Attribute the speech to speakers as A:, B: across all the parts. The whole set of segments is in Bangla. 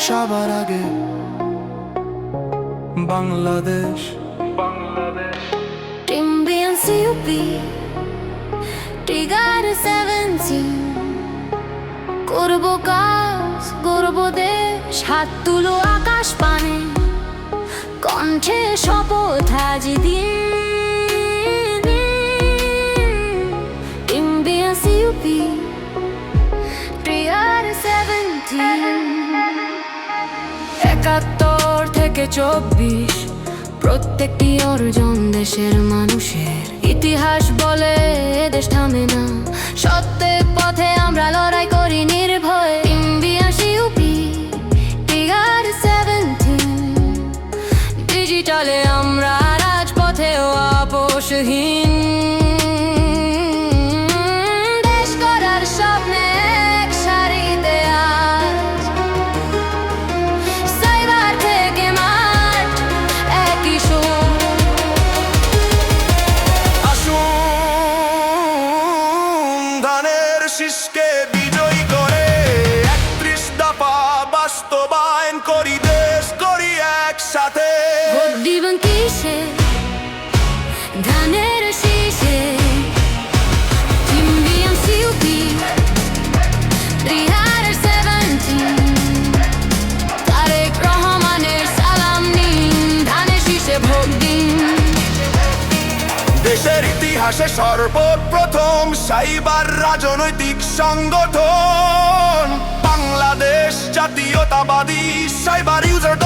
A: সবার আগে। বাংলাদেশ।
B: 17 করব কাজ করব দেশ, হাত তুলো আকাশ পানে। কণ্ঠে শপথ আজ দিন। Team BNCUP Tigar 17 একাত্তর থেকে চব্বিশ। প্রত্যেকটি অর্জন দেশের মানুষের ইতিহাস বলে দেশ থামে না। সত্যের পথে আমরা লড়াই করি নির্ভয়। ডিজিটালে আমরা রাজপথেও আপোষহীন।
A: ধানের
B: শীষে ইন্ডিয়ান সিউপি সালাম ভোট দিন।
A: দেশের ইতিহাসে সর্বপ্রথম সাইবার রাজনৈতিক সংগঠন, বাংলাদেশ জাতীয়তাবাদী cyber user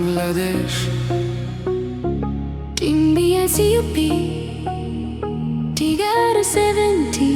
A: Bangladesh.
B: Team BSUP tiger seventeen